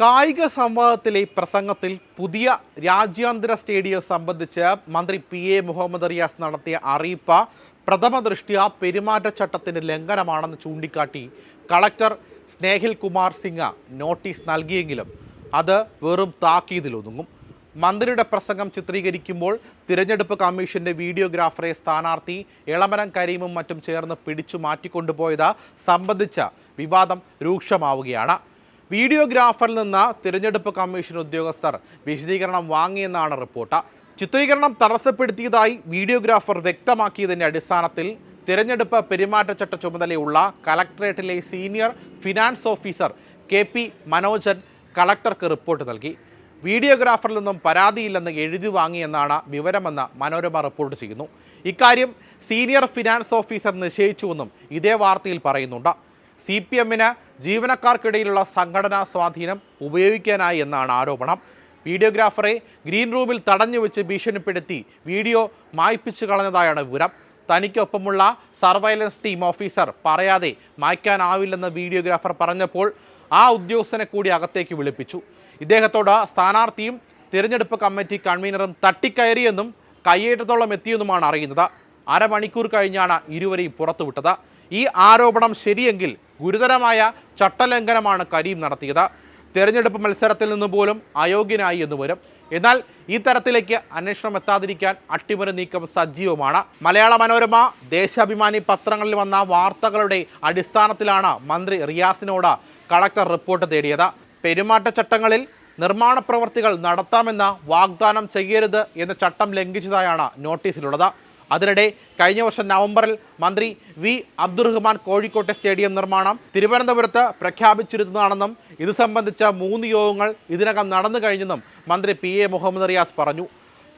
കായിക സംവാദത്തിലെ പ്രസംഗത്തിൽ പുതിയ രാജ്യാന്തര സ്റ്റേഡിയം സംബന്ധിച്ച് മന്ത്രി പി എ മുഹമ്മദ് റിയാസ് നടത്തിയ അറിയിപ്പ് പ്രഥമ ദൃഷ്ട്യാ പെരുമാറ്റച്ചട്ടത്തിന്റെ ലംഘനമാണെന്ന് ചൂണ്ടിക്കാട്ടി കളക്ടർ സ്നേഹിൽ കുമാർ സിംഗ് നോട്ടീസ് നൽകിയെങ്കിലും അത് വെറും താക്കീതിലൊതുങ്ങും. മന്ത്രിയുടെ പ്രസംഗം ചിത്രീകരിക്കുമ്പോൾ തിരഞ്ഞെടുപ്പ് കമ്മീഷന്റെ വീഡിയോഗ്രാഫറെ സ്ഥാനാർത്ഥി ഇളമരം കരീമും മറ്റും ചേർന്ന് പിടിച്ചു മാറ്റിക്കൊണ്ടുപോയത് സംബന്ധിച്ച വിവാദം രൂക്ഷമാവുകയാണ്. വീഡിയോഗ്രാഫറിൽ നിന്ന് തിരഞ്ഞെടുപ്പ് കമ്മീഷൻ ഉദ്യോഗസ്ഥർ വിശദീകരണം വാങ്ങിയെന്നാണ് റിപ്പോർട്ട്. ചിത്രീകരണം തടസ്സപ്പെടുത്തിയതായി വീഡിയോഗ്രാഫർ വ്യക്തമാക്കിയതിന്റെ അടിസ്ഥാനത്തിൽ തിരഞ്ഞെടുപ്പ് പെരുമാറ്റച്ചട്ട ചുമതലയുള്ള കലക്ടറേറ്റിലെ senior finance officer K P Manojan കളക്ടർക്ക് റിപ്പോർട്ട് നൽകി. വീഡിയോഗ്രാഫറിൽ നിന്നും പരാതിയില്ലെന്ന് എഴുതി വാങ്ങിയെന്നാണ് വിവരമെന്ന് മനോരമ റിപ്പോർട്ട് ചെയ്യുന്നു. ഇക്കാര്യം സീനിയർ ഫിനാൻസ് ഓഫീസർ നിശ്ചയിച്ചുവെന്നും ഇതേ വാർത്തയിൽ പറയുന്നുണ്ട്. സി പി എമ്മിന് ജീവനക്കാർക്കിടയിലുള്ള സംഘടനാ സ്വാധീനം ഉപയോഗിക്കാനായി എന്നാണ് ആരോപണം. വീഡിയോഗ്രാഫറെ ഗ്രീൻ റൂമിൽ തടഞ്ഞു വെച്ച് ഭീഷണിപ്പെടുത്തി വീഡിയോ മായ്പിച്ചു കളഞ്ഞതായാണ് വിവരം. തനിക്കൊപ്പമുള്ള സർവൈലൻസ് ടീം ഓഫീസർ പറയാതെ മായ്ക്കാനാവില്ലെന്ന് വീഡിയോഗ്രാഫർ പറഞ്ഞപ്പോൾ ആ ഉദ്യോഗസ്ഥനെ കൂടി അകത്തേക്ക് വിളിപ്പിച്ചു. ഇദ്ദേഹത്തോട് സ്ഥാനാർത്ഥിയും തിരഞ്ഞെടുപ്പ് കമ്മിറ്റി കൺവീനറും തട്ടിക്കയറിയെന്നും കയ്യേറ്റത്തോളം എത്തിയെന്നുമാണ് അറിയുന്നത്. അരമണിക്കൂർ കഴിഞ്ഞാണ് ഇരുവരെയും പുറത്തുവിട്ടത്. ഈ ആരോപണം ശരിയെങ്കിൽ ഗുരുതരമായ ചട്ടലംഘനമാണ് കരീം നടത്തിയത്. തെരഞ്ഞെടുപ്പ് മത്സരത്തിൽ നിന്ന് പോലും അയോഗ്യനായി എന്ന് വരും. എന്നാൽ ഈ തരത്തിലേക്ക് അന്വേഷണം എത്താതിരിക്കാൻ അട്ടിമറി നീക്കം സജീവമാണ്. മലയാള മനോരമ ദേശാഭിമാനി പത്രങ്ങളിൽ വന്ന വാർത്തകളുടെ അടിസ്ഥാനത്തിലാണ് മന്ത്രി റിയാസിനോട് കളക്ടർ റിപ്പോർട്ട് തേടിയത്. പെരുമാറ്റച്ചട്ടങ്ങളിൽ നിർമ്മാണ പ്രവർത്തികൾ നടത്താമെന്ന വാഗ്ദാനം ചെയ്യരുത് എന്ന ചട്ടം ലംഘിച്ചതായാണ് നോട്ടീസിലുള്ളത്. അതിനിടെ കഴിഞ്ഞ വർഷം നവംബറിൽ മന്ത്രി വി. അബ്ദുറഹ്മാൻ കോഴിക്കോട്ടെ സ്റ്റേഡിയം നിർമ്മാണം തിരുവനന്തപുരത്ത് പ്രഖ്യാപിച്ചിരുന്നതാണെന്നും ഇത് സംബന്ധിച്ച മൂന്ന് യോഗങ്ങൾ ഇതിനകം നടന്നു കഴിഞ്ഞെന്നും മന്ത്രി പി. എ. മുഹമ്മദ് റിയാസ് പറഞ്ഞു.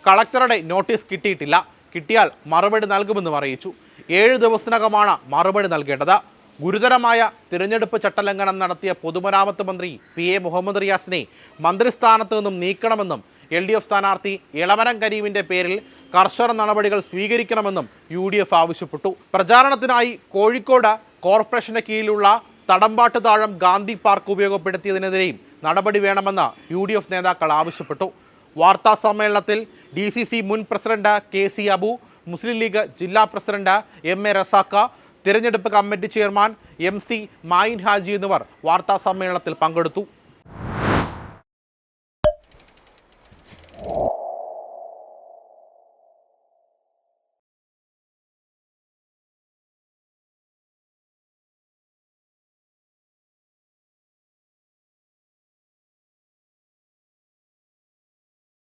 കളക്ടറുടെ നോട്ടീസ് കിട്ടിയിട്ടില്ല. കിട്ടിയാൽ മറുപടി നൽകുമെന്നും അറിയിച്ചു. ഏഴ് ദിവസത്തിനകമാണ് മറുപടി നൽകേണ്ടത്. ഗുരുതരമായ തിരഞ്ഞെടുപ്പ് ചട്ടലംഘനം നടത്തിയ പൊതുമരാമത്ത് മന്ത്രി പി. എ. മുഹമ്മദ് റിയാസിനെ മന്ത്രിസ്ഥാനത്ത് നിന്നും നീക്കണമെന്നും എൽ ഡി എഫ് സ്ഥാനാർത്ഥി ഇളമരം കരീമിന്റെ പേരിൽ കർശന നടപടികൾ സ്വീകരിക്കണമെന്നും യു ഡി എഫ് ആവശ്യപ്പെട്ടു. പ്രചാരണത്തിനായി കോഴിക്കോട് കോർപ്പറേഷന് കീഴിലുള്ള തടമ്പാട്ട് താഴം ഗാന്ധി പാർക്ക് ഉപയോഗപ്പെടുത്തിയതിനെതിരെയും നടപടി വേണമെന്ന് യു ഡി എഫ് നേതാക്കൾ ആവശ്യപ്പെട്ടു. വാർത്താ സമ്മേളനത്തിൽ ഡി സി സി മുൻ president K C Abu Muslim League ജില്ലാ പ്രസിഡന്റ് എം എ റസാക്ക തിരഞ്ഞെടുപ്പ് committee chairman M C Mayin Haji എന്നിവർ വാർത്താ സമ്മേളനത്തിൽ പങ്കെടുത്തു.